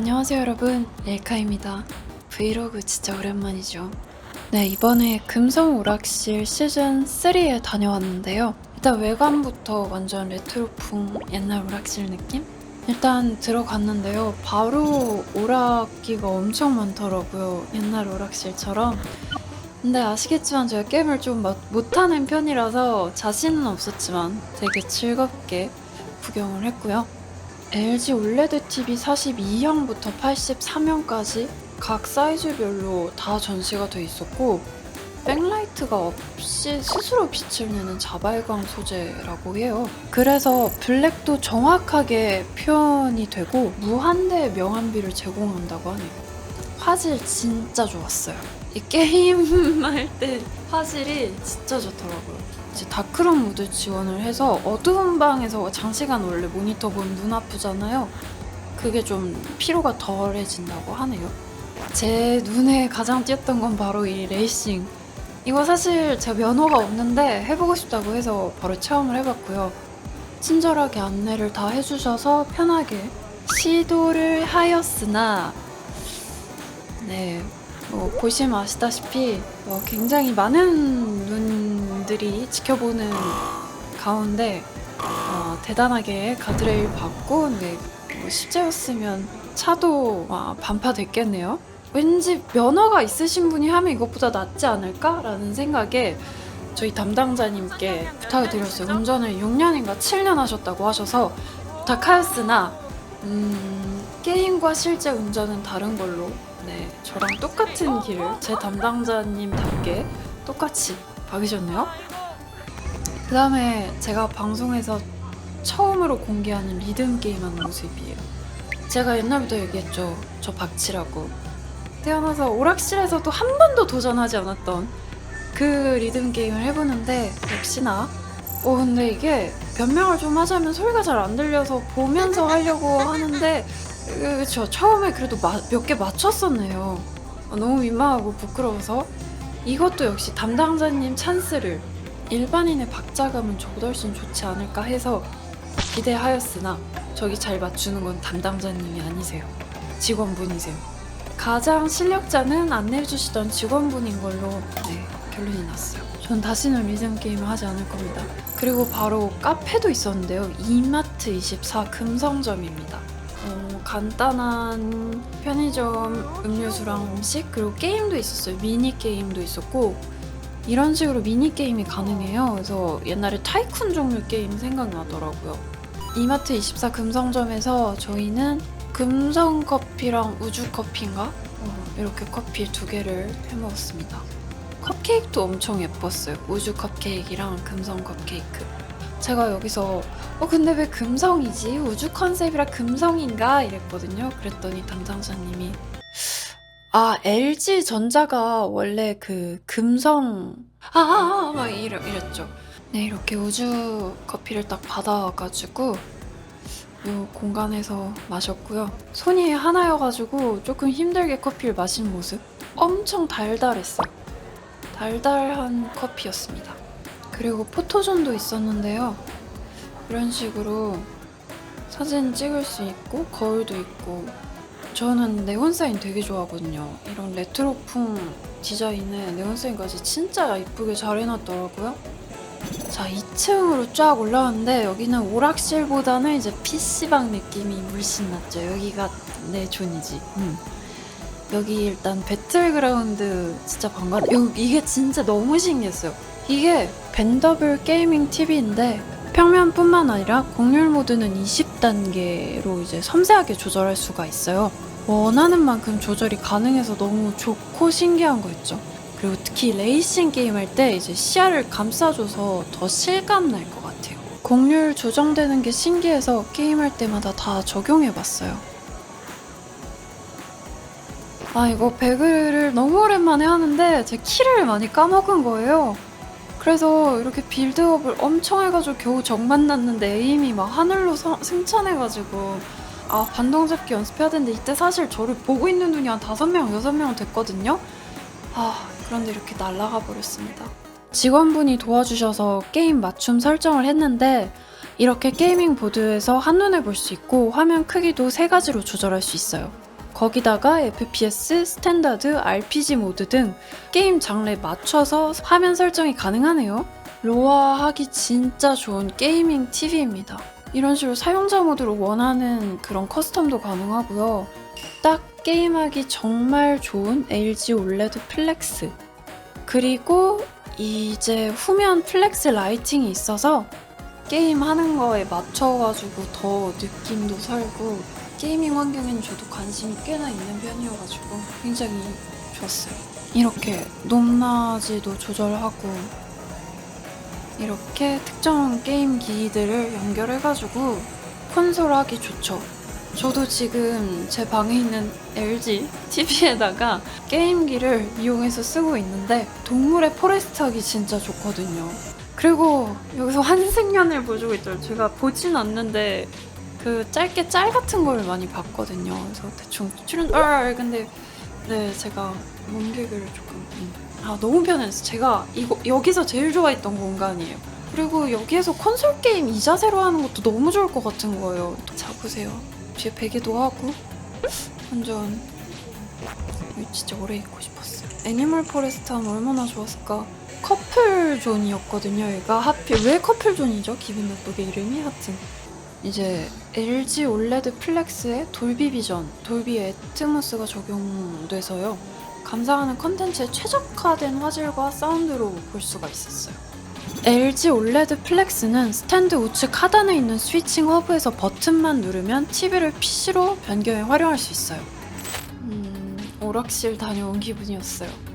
안녕하세요 여러분. 릴카입니다. 브이로그 진짜 오랜만이죠. 네 이번에 금성 오락실 시즌 3에 다녀왔는데요. 일단 외관부터 완전 레트로풍 옛날 오락실 느낌? 일단 들어갔는데요. 바로 오락기가 엄청 많더라고요. 옛날 오락실처럼. 근데 아시겠지만 제가 게임을 좀 마- 못하는 편이라서 자신은 없었지만 되게 즐겁게 구경을 했고요 LG 올레드 TV 42형부터 83형까지 각 사이즈별로 다 전시가 돼 있었고 백라이트가 없이 스스로 빛을 내는 자발광 소재라고 해요. 그래서 블랙도 정확하게 표현이 되고 무한대의 명암비를 제공한다고 하네요. 화질 진짜 좋았어요. 이 게임 할 때 화질이 진짜 좋더라고요. 이제 다크롬 모드 지원을 해서 어두운 방에서 장시간 원래 모니터 보면 눈 아프잖아요. 그게 좀 피로가 덜해진다고 하네요. 제 눈에 가장 띄었던 건 바로 이 레이싱. 이거 사실 제가 면허가 없는데 해보고 싶다고 해서 바로 체험을 해봤고요. 친절하게 안내를 다 해주셔서 편하게 시도를 하였으나, 네, 뭐 보시면 아시다시피 어, 굉장히 많은 눈들이 지켜보는 가운데 어, 대단하게 가드레일 받고 네, 뭐 실제였으면 차도 아, 반파됐겠네요. 왠지 면허가 있으신 분이 하면 이것보다 낫지 않을까라는 생각에 저희 담당자님께 부탁을 드렸어요. 운전을 6년인가 7년 하셨다고 하셔서 부탁하였으나 음, 게임과 실제 운전은 다른 걸로 네, 저랑 똑같은 길을 제 담당자님답게 똑같이 박으셨네요. 그 다음에 제가 방송에서 처음으로 공개하는 리듬 게임하는 모습이에요. 제가 옛날부터 얘기했죠. 저 박치라고. 태어나서 오락실에서도 한 번도 도전하지 않았던 그 리듬 게임을 해보는데 역시나 어 근데 이게 변명을 좀 하자면 소리가 잘 안 들려서 보면서 하려고 하는데 그쵸. 처음에 그래도 몇 개 맞췄었네요. 어, 너무 민망하고 부끄러워서. 이것도 역시 담당자님 찬스를 일반인의 박자감은 저보다 훨씬 좋지 않을까 해서 기대하였으나 저기 잘 맞추는 건 담당자님이 아니세요. 직원분이세요. 가장 실력자는 안내해주시던 직원분인 걸로 네, 결론이 났어요. 전 다시는 리듬 게임을 하지 않을 겁니다. 그리고 바로 카페도 있었는데요. 이마트 24 금성점입니다. 어, 간단한 편의점 음료수랑 음식 그리고 게임도 있었어요. 미니 게임도 있었고 이런 식으로 미니 게임이 가능해요. 그래서 옛날에 타이쿤 종류 게임 생각나더라고요. 이마트 24 금성점에서 저희는 금성 커피랑 우주 커피인가? 어, 이렇게 커피 두 개를 해 먹었습니다. 컵케이크도 엄청 예뻤어요. 우주 컵케이크랑 금성 컵케이크 제가 여기서 어 근데 왜 금성이지? 우주 컨셉이라 금성인가? 이랬거든요. 그랬더니 담당자님이 아 LG 전자가 원래 그 금성 아막 이래, 이랬죠. 네 이렇게 우주 커피를 딱 받아가지고 이 공간에서 마셨고요. 손이 하나여가지고 조금 힘들게 커피를 마신 모습 엄청 달달했어요. 달달한 커피였습니다. 그리고 포토존도 있었는데요. 이런 식으로 사진 찍을 수 있고 거울도 있고 저는 네온사인 되게 좋아하거든요. 이런 레트로풍 디자인에 네온사인까지 진짜 이쁘게 잘 해놨더라고요. 자, 2층으로 쫙 올라왔는데 여기는 오락실보다는 이제 PC방 느낌이 물씬 났죠. 여기가 내 존이지. 음. 여기 일단 배틀그라운드 진짜 반가. 여기 이게 진짜 너무 신기했어요. 이게 벤더블 게이밍 TV인데 평면뿐만 아니라 공률 모드는 20단계로 이제 섬세하게 조절할 수가 있어요. 원하는 만큼 조절이 가능해서 너무 좋고 신기한 거 있죠. 그리고 특히 레이싱 게임 할 때 이제 시야를 감싸줘서 더 실감 날 것 같아요. 공률 조정되는 게 신기해서 게임할 때마다 다 적용해봤어요. 아 이거 배그를 너무 오랜만에 하는데 제 키를 많이 까먹은 거예요. 그래서 이렇게 빌드업을 엄청 해가지고 겨우 정 만났는데 에임이 막 하늘로 서- 승천해가지고 아 반동 잡기 연습해야 되는데 이때 사실 저를 보고 있는 눈이 한 다섯 명 여섯 명 됐거든요. 아 그런데 이렇게 날아가 버렸습니다. 직원분이 도와주셔서 게임 맞춤 설정을 했는데 이렇게 게이밍 보드에서 한눈에 볼 수 있고 화면 크기도 세 가지로 조절할 수 있어요. 거기다가 FPS, 스탠다드, RPG 모드 등 게임 장르에 맞춰서 화면 설정이 가능하네요. 로아 하기 진짜 좋은 게이밍 TV입니다. 이런 식으로 사용자 모드로 원하는 그런 커스텀도 가능하고요. 딱 게임하기 정말 좋은 LG OLED 플렉스. 그리고 이제 후면 플렉스 라이팅이 있어서 게임 하는 거에 맞춰가지고 더 느낌도 살고 게이밍 환경에는 저도 관심이 꽤나 있는 편이어가지고 굉장히 좋았어요. 이렇게 높낮이도 조절하고 이렇게 특정 게임기들을 연결해가지고 콘솔 하기 좋죠. 저도 지금 제 방에 있는 LG TV에다가 게임기를 이용해서 쓰고 있는데 동물의 포레스트 하기 진짜 좋거든요. 그리고 여기서 환생연을 보여주고 있죠. 제가 보진 않는데 그 짧게 짤 같은 걸 많이 봤거든요. 그래서 대충 출연, 아 근데 네 제가 몸개그를 조금 음. 아 너무 편했어. 제가 이거 여기서 제일 좋아했던 공간이에요. 그리고 여기에서 콘솔 게임 이 자세로 하는 것도 너무 좋을 것 같은 거예요. 자 보세요. 뒤에 베개도 하고 완전 진짜 오래 있고 싶었어요. 애니멀 포레스트 하면 얼마나 좋았을까. 커플 존이었거든요. 얘가 하필 왜 커플 존이죠? 기분 나쁘게 이름이 하여튼 이제 LG OLED 플렉스에 돌비 비전, 돌비 애트모스가 적용돼서요. 감상하는 컨텐츠에 최적화된 화질과 사운드로 볼 수가 있었어요. LG OLED 플렉스는 스탠드 우측 하단에 있는 스위칭 허브에서 버튼만 누르면 TV를 PC로 변경해 활용할 수 있어요. 음, 오락실 다녀온 기분이었어요.